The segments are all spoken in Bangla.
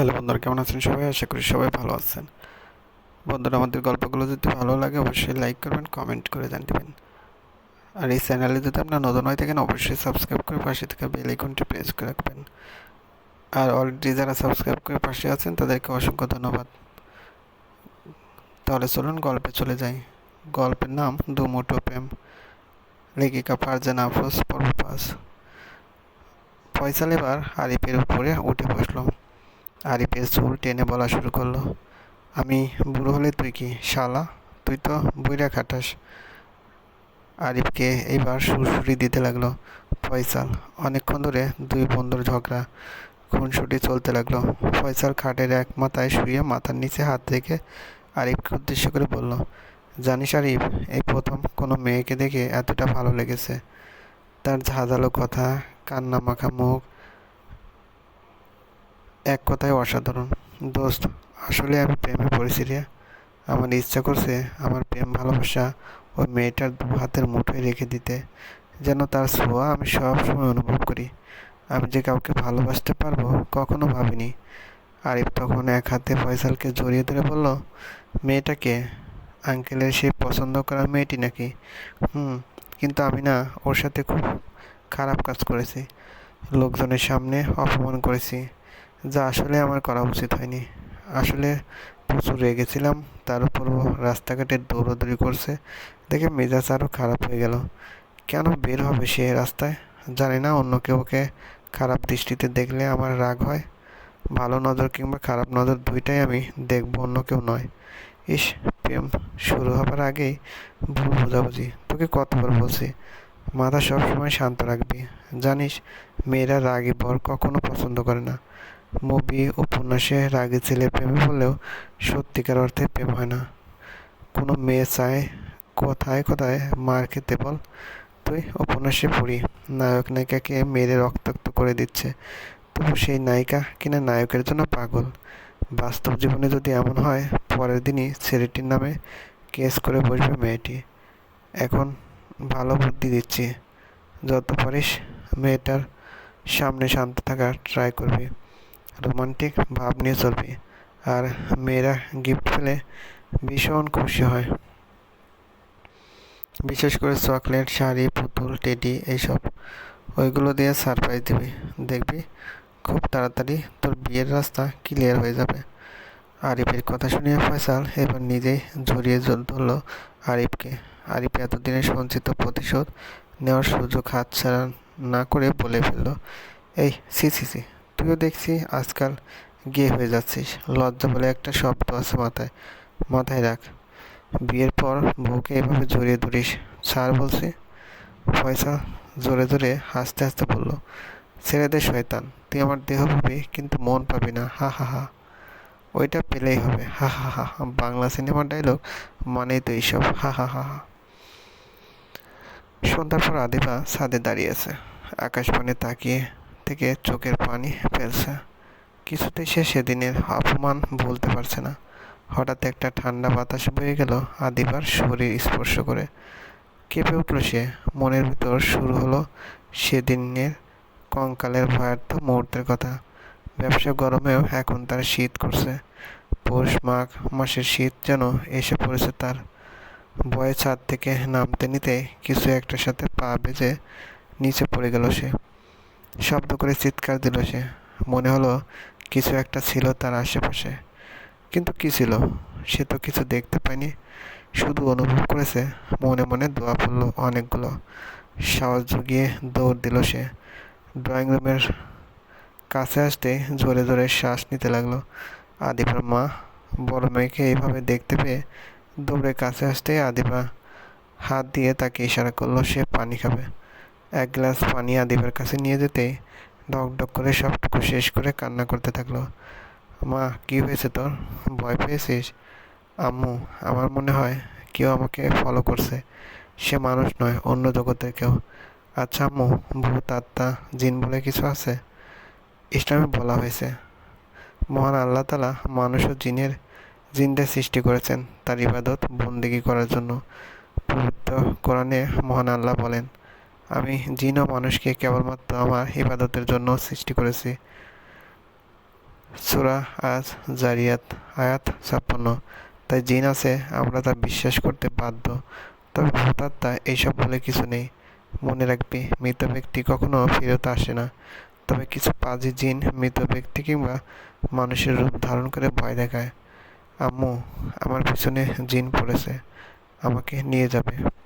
হ্যালো বন্ধুরা, কেমন আছেন সবাই? আশা করি সবাই ভালো আছেন। বন্ধুরা, আমাদের গল্পগুলো যদি ভালো লাগে, অবশ্যই লাইক করবেন কমেন্ট করে জানবেন। আর এই চ্যানেলে যদি আপনার নতুন হয়ে থাকেন, অবশ্যই সাবস্ক্রাইব করে পাশে থেকে বেল আইকনটি প্রেস করে রাখবেন। আর অলরেডি যারা সাবস্ক্রাইব করে পাশে আছেন, তাদেরকে অসংখ্য ধন্যবাদ। তাহলে চলুন গল্পে চলে যাই। গল্পের নাম দুমুটো প্রেম। লেখিকা ফারজানা আফরোজ পর্ব পাস ফয়সাল এবার আরিফের উপরে উঠে বসল। আরিফের চুল টেনে বলা শুরু করল। আমি বুড়ো হলে তুই কি, শালা? তুই তো বইরা খাটাস। আরিফকে এইবার সুরসুরি দিতে লাগল। ফয়সাল, অনেকক্ষণ ধরে দুই বন্ধুর ঝগড়া, খুনসুটি চলতে লাগল। ফয়সাল খাটের এক মাথায় শুয়ে মাথার নিচে হাত রেখে আরিফকে উদ্দেশ্য করে বলল, জানিস আরিফ, এই প্রথম কোনো মেয়েকে দেখে এতটা ভালো লেগেছে। তার ঝাঁঝালো কথা কান্না মাখা মুখ এক কথায় অসাধারণ। দোস্ত, আসলে আমি প্রেমে পড়েছি রে। আমার ইচ্ছা করছে আমার প্রেম ভালোবাসা ওই মেয়েটার দু হাতের মুঠোয় রেখে দিতে, যেন তার ছোঁয়া আমি সব সময় অনুভব করি। আমি যে কাউকে ভালোবাসতে পারব কখনো ভাবিনি। আরিফ তখন এক হাতে ফয়সালকে জড়িয়ে ধরে বলল, মেয়েটাকে? আঙ্কেলের সেই পছন্দ করা মেয়েটি নাকি? হুম, কিন্তু আমি না, ওর সাথে খুব খারাপ কাজ করেছি। লোকজনের সামনে অপমান করেছি। যা আসলে আমার করা উচিত হয়নি। আসলে প্রচুর রেগেছিলাম তার উপরও রাস্তাঘাটে দৌড়াদৌড়ি করছে, দেখে মেজাজ আরও খারাপ হয়ে গেল। কেন বের হবে সে রাস্তায়? জানি না, অন্য কেউ ওকে খারাপ দৃষ্টিতে দেখলে আমার রাগ হয়। ভালো নজর কিংবা খারাপ নজর দুইটাই আমি দেখব, অন্য কেউ নয়। ইস, প্রেম শুরু হবার আগেই ভুল বোঝাবুঝি। তোকে কতবার বলছি, মাথা সবসময় শান্ত রাখবি। জানিস, মেয়েরা রাগী বর কখনো পছন্দ করে না। মুভি, উপন্যাসে রাগী ছেলে প্রেমে বললেও সত্যিকার অর্থে প্রেম হয় না। কোনো মেয়ে চায় কোথায় কোথায় মার খেতে বল। তুই উপন্যাসে পড়ি। নায়ক নায়িকাকে মেরে রক্তাক্ত করে দিচ্ছে। তবু সেই নায়িকা কিনা নায়কের জন্য পাগল। বাস্তব জীবনে যদি এমন হয়, পরের দিনই ছেলেটির নামে কেস করে বসবে মেয়েটি। এখন ভালো বুদ্ধি দিচ্ছি। যত পারিস মেয়েটার সামনে শান্ত থাকার ট্রাই করবি। রোমান্টিক ভাব নিয়ে চলবি। আর মেয়েরা গিফট পেলে ভীষণ খুশি হয়। বিশেষ করে চকলেট, শাড়ি, পুতুল, টেডি এইসব। ওইগুলো দিয়ে সারপ্রাইজ দিবি। দেখবি খুব তাড়াতাড়ি তোর বিয়ের রাস্তা ক্লিয়ার হয়ে যাবে। আরিফের কথা শুনিয়ে ফয়সাল এবার নিজেই জড়িয়ে ধরল আরিফকে। আরিফ এতদিনে সঞ্চিত প্রতিশোধ নেওয়ার সুযোগ হাতছাড়া না করে বলে ফেলল, এই, সি সি সি। তুইও দেখছি আজকাল গিয়ে হয়ে যাচ্ছিস। লজ্জা বলে একটা শব্দ আছে মাথায়। মাথায় রাখ। বিয়ের পর বউকে এভাবে জড়িয়ে ধরিস। স্যার বলছি পয়সা জোরে জোরে হাসতে হাসতে বলল, ছেড়ে দে শয়তান, তুই আমার দেহ পাবি কিন্তু মন পাবি না। হা হা হা। ওইটা পেলেই হবে। হা হা হা বাংলা সিনেমার ডায়লগ মানেই তো এইসব। হা হা হা হা। সন্ধ্যার পর আদিবা ছাদে দাঁড়িয়ে আছে। আকাশ পানে তাকিয়ে থেকে চোখের পানি ফেলছে। কিছুতেই সে সেদিনের অপমান ভুলতে পারছে না। হঠাৎ একটা ঠান্ডা বাতাস বয়ে গেল আদিবার শরীর স্পর্শ করে। কেঁপে উঠল সে। মনের ভিতর শুরু হলো সেদিনের কঙ্কালের ভয়ার্থ মুহূর্তের কথা। ব্যবসা গরমেও এখন তার শীত করছে। পৌষ মাঘ মাসের শীত যেন এসে পড়েছে তার। ভয়ে ছাদ থেকে নামতে নিতে কিছু একটার সাথে পা বেজে নিচে পড়ে গেল সে। শব্দ করে চিৎকার দিল সে। মনে হলো কিছু একটা ছিল তার আশেপাশে। কিন্তু কি ছিল? সে তো কিছু দেখতে পায়নি। শুধু অনুভব করেছে, মনে মনে দোয়া পড়ল অনেকগুলো। সাহস জুগিয়ে দৌড় দিল সে। ড্রয়িং রুমের কাছে আসতে জোরে জোরে শ্বাস নিতে লাগল। আদিবার মা, বড় মেয়েকে এইভাবে দেখতে পেয়ে দৌড়ে কাছে আসতে আদিবা হাত দিয়ে তাকে ইশারা করল, সে পানি খাবে। এক গ্লাস পানি আদিবার কাছে নিয়ে যেতে ডক ডক করে সবটুকু শেষ করে কান্না করতে থাকল। মা, কি হয়েছে তোর? ভয় পেয়েছিস? আম্মু, আমার মনে হয় কেউ আমাকে ফলো করছে। সে মানুষ নয়, অন্য জগতের কেউ। আচ্ছা আম্মু, ভূত, আত্মা, জিন বলে কিছু আছে? ইসলামে বলা হয়েছে। মহান আল্লাহ তালা মানুষ ও জিনের জিনদের সৃষ্টি করেছেন তার ইবাদত বন্দিগি করার জন্য। পবিত্র কোরআনে মহান আল্লাহ বলেন আমি জিন ও মানুষকে কেবলমাত্র আমার ইবাদতের জন্য সৃষ্টি করেছি। সুরা আজ জারিয়াত, আয়াত ছাপ্পান্ন। তাই জিন আছে, আমরা তা বিশ্বাস করতে বাধ্য। তবে ভূতাত্মা এইসব বলে কিছু নেই। মনে রাখবি, মৃত ব্যক্তি কখনো ফেরত আসে না। তবে কিছু পাজি জিন মৃত ব্যক্তি কিংবা মানুষের রূপ ধারণ করে ভয় দেখায়। আম্মু, আমার পিছনে জিন পড়েছে। আমাকে নিয়ে যাবে।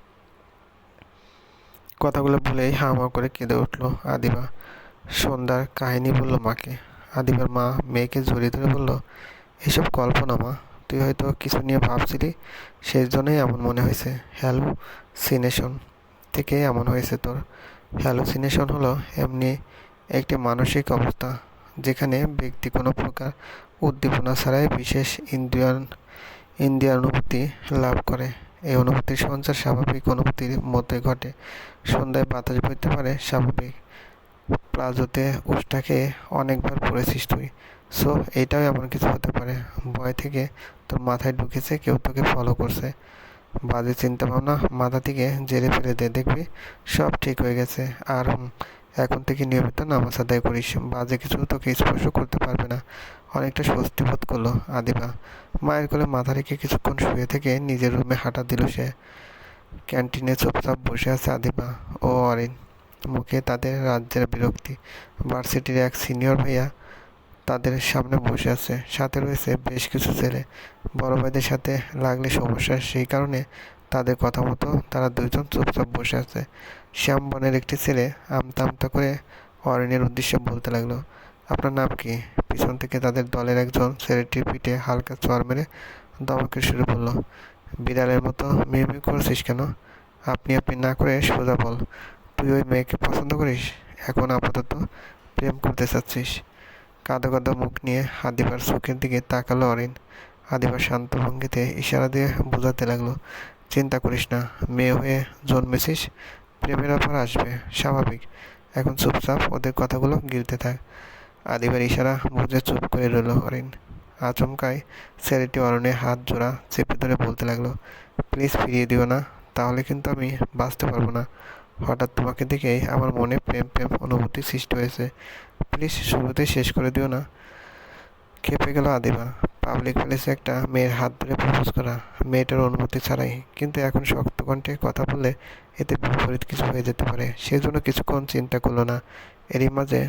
কথাগুলো বলেই হামা করে কেঁদে উঠল আদিবা। সন্ধ্যার কাহিনী বলল মাকে। আদিবার মা মেয়েকে জড়িয়ে ধরে বলল, এসব কল্পনা মা, তুই হয়তো কিছু নিয়ে ভাবছিলি? সেই জন্যই এমন মনে হয়েছে। হ্যালুসিনেশন থেকে এমন হয়েছে তোর। হ্যালুসিনেশন হলো এমনি একটি মানসিক অবস্থা, যেখানে ব্যক্তি কোনো প্রকার উদ্দীপনা ছাড়াই বিশেষ ইন্দ্রিয়ান ইন্দ্রিয়ার অনুভূতি লাভ করে। এই অনুভূতির সঞ্চার স্বাভাবিক অনুভূতির মধ্যে ঘটে। সন্ধ্যায় বাতাস বইতে পারে স্বাভাবিক। প্লাজোতে উষ্টাকে অনেকবার পড়েছিস তুই। সো এইটাও এমন কিছু হতে পারে। ভয় থেকে তোর মাথায় ঢুকেছে, কেউ তোকে ফলো করছে। বাজে চিন্তা ভাবনা মাথা থেকে জেরে ফেলে দে, দেখবি সব ঠিক হয়ে গেছে। আর এখন থেকে নিয়মিত নামাজ আদায় করিস। বাজে কিছু তোকে স্পর্শ করতে পারবে না। অনেকটা স্বস্তি বোধ করল আদিবা। মায়ের কোলে মাথা রেখে কিছুক্ষণ শুয়ে থেকে নিজের রুমে হাঁটা দিল সে। ক্যান্টিনে চুপচাপ বসে আছে আদিবা ও অরিন। মুখে তাদের রাজ্যের বিরক্তি। ভার্সিটির এক সিনিয়র ভাইয়া তাদের সামনে বসে আছে। সাথে রয়েছে বেশ কিছু ছেলে। বড় ভাইদের সাথে লাগলে সমস্যা সেই কারণে তাদের কথা মতো তারা দুইজন চুপচাপ বসে আছে। শ্যাম বনের একটি ছেলে আমতা আমতা করে অরণ্যের উদ্দেশ্যে বলতে লাগল আপনার নাম কি? পিছন থেকে তাদের দলের একজন ছেলেটির পিঠে হালকা চর মেরে দমকে শুরু করল। বিড়ালের মতো মিমি করছিস কেন? আপনি আপনি না করে সোজা বল। তুই ওই মেয়েকে পছন্দ করিস? এখন আপাতত প্রেম করতে চাচ্ছিস। কাঁদো কাঁদো মুখ নিয়ে আদিবার চোখের দিকে তাকালো অরিন। আদিবার শান্ত ভঙ্গিতে ইশারা দিয়ে বোঝাতে লাগল, চিন্তা করিস না, মেয়ে হয়ে জন্মেছিস, প্রেমের অফার আসবে, স্বাভাবিক। এখন চুপচাপ ওদের কথাগুলো গিলতে থাক। আদিবার ইশারা বুঝে চুপ করে রইল হরিণ। আচমকায় ছেলেটি অরণে হাত জোড়া চেপে ধরে বলতে লাগল, প্লিজ ফিরিয়ে দিও না, তাহলে কিন্তু আমি বাঁচতে পারব না। হঠাৎ তোমাকে দেখেই আমার মনে প্রেম প্রেম অনুভূতি সৃষ্টি হয়েছে। প্লিজ শুরুতে শেষ করে দিও না। খেপে গেল আদিবা। পাবলিক প্লেসে একটা মেয়ের হাত ধরে প্রপোজ করা। মেয়েটার অনুমতি ছাড়াই, কিন্তু এখন শক্ত কণ্ঠে কথা বললে এতে বিপরীত কিছু হয়ে যেতে পারে। সেজন্য কিছুক্ষণ চিন্তা করল না। এরই মাঝে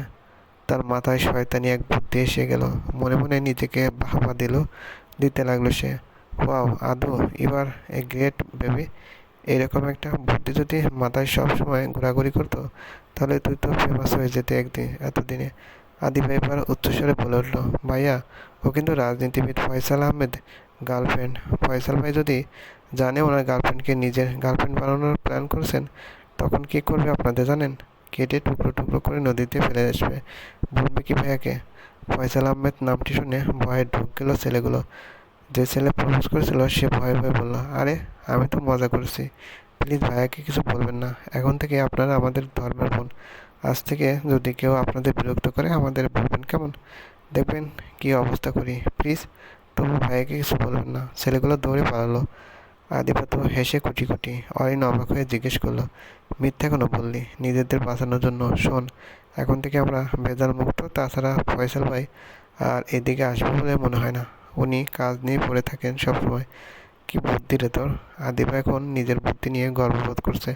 তার মাথায় শয়তানি এক বুদ্ধি এসে গেল। মনে মনে নিজেকে বাহবা দিল। দিতে লাগল সে। ওয়াও, আদৌ এবার এ গ্রেট বেবি এরকম একটা বুদ্ধি যদি মাথায় সব সময় ঘোরাঘুরি করতো, তাহলে তুই তো ফেমাস হয়ে যেতে একদিন এতদিনে আদি ভাই এবার উচ্চস্বরে বলে উঠল, ভাইয়া, ও কিন্তু রাজনীতিবিদ ফয়সাল আহমেদ গার্লফ্রেন্ড ফয়সাল ভাই যদি জানে ওনার গার্লফ্রেন্ডকে নিজের গার্লফ্রেন্ড বানানোর প্ল্যান করছেন, তখন কি করবে আপনাদের জানেন? কেটে টুকরো টুকরো করে নদীতে ফেলে আসবে। বলবে কি ভাইয়াকে? ফয়সাল আহমেদ নামটি শুনে ভয়ে ঢুক গেল ছেলেগুলো। যে ছেলে প্রপোজ করেছিল, সে ভয়ে ভয়ে বলল, আরে, আমি তো মজা করছি। প্লিজ ভাইয়াকে কিছু বলবেন না। এখন থেকে আপনারা আমাদের ধর্মের বোন। আজ থেকে যদি কেউ আপনাদের বিরক্ত করে, আমাদের বলবেন কেমন? দেখবেন কি অবস্থা করি। প্লিজ, তবু ভাইয়াকে কিছু বলবেন না। ছেলেগুলো দৌড়ে পালালো। আদিপাত হেসে কুটি কুটি অরিন অবাক হয়ে জিজ্ঞেস করল, মিথ্যা কেন বললি? নিজেদের বাঁচানোর জন্য শোন, এখন থেকে আমরা ভেজাল মুক্ত, তাছাড়া ফয়সাল ভাই আর এদিকে আসবে বলে মনে হয় না। উনি কাজ নিয়ে পড়ে থাকেন সবসময়। কি বুদ্ধি রে তোর? আদিবা এখন নিজের বুদ্ধি নিয়ে গর্ববোধ করছে।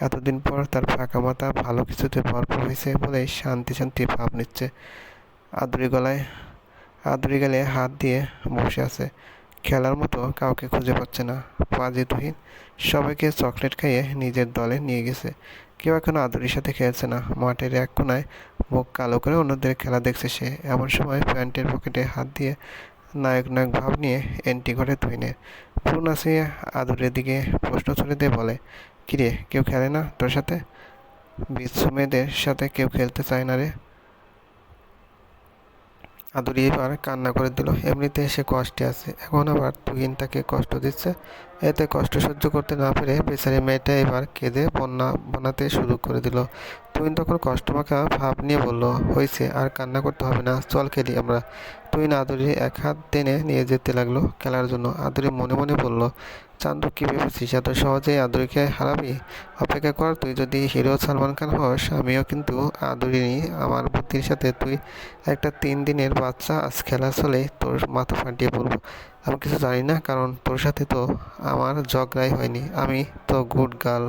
এতদিন পর তার ফাঁকা মাথা ভালো কিছুতে ভরপুর হয়েছে বলে শান্তি শান্তি ভাব নিচ্ছে। আদুরি গলায়, আদুরি গেলে হাত দিয়ে বসে আছে। খেলার মতো কাউকে খুঁজে পাচ্ছে না। পাজি তুহিন, সবাইকে চকলেট খাইয়ে নিজের দলে নিয়ে গেছে। কেউ এখন আদুরির সাথে খেলছে না। মাঠের এক কোনায় মুখ কালো করে অন্যদের খেলা দেখছে সে। এমন সময় প্যান্টের পকেটে হাত দিয়ে নায়ক নায়ক ভাব নিয়ে এন্ট্রি করে তুহিনের। পুরো সে আদুরের দিকে প্রশ্ন ছুড়ে দিয়ে বলে, কিরে, কেউ খেলে না তোর সাথে? বিশ্ব মেয়েদের সাথে কেউ খেলতে চায় না রে। আদুরি এবার কান্না করে দিল। এমনিতে সে কষ্টে আছে। এখন আবার তুহিন তাকে কষ্ট দিচ্ছে। এতে কষ্ট সহ্য করতে না পেরে বেচারি মেয়েটা এবার কেঁদে বন্যা বানাতে শুরু করে দিল। তুহিন তখন কষ্ট কষ্টমাখা ভাব নিয়ে বলল হয়েছে আর কান্না করতে হবে না। চল খেলি আমরা। তুহিন আদুরি এক হাত টেনে নিয়ে যেতে লাগল খেলার জন্য। আদুরি মনে মনে বলল, চান্দু, কি ভেবেছিস? এত সহজেই আদুরিকে হারাবি? অপেক্ষা কর, তুই যদি হিরো সালমান খান হস, আমিও কিন্তু আদুরিনি আমার বুদ্ধির সাথে তুই একটা তিন দিনের বাচ্চা আজ খেলা চলে তোর মাথা ফাটিয়ে পড়ব আমি কিছু জানি না, কারণ তোর সাথে তো আমার ঝগড়াই হয়নি। আমি তো গুড গার্ল।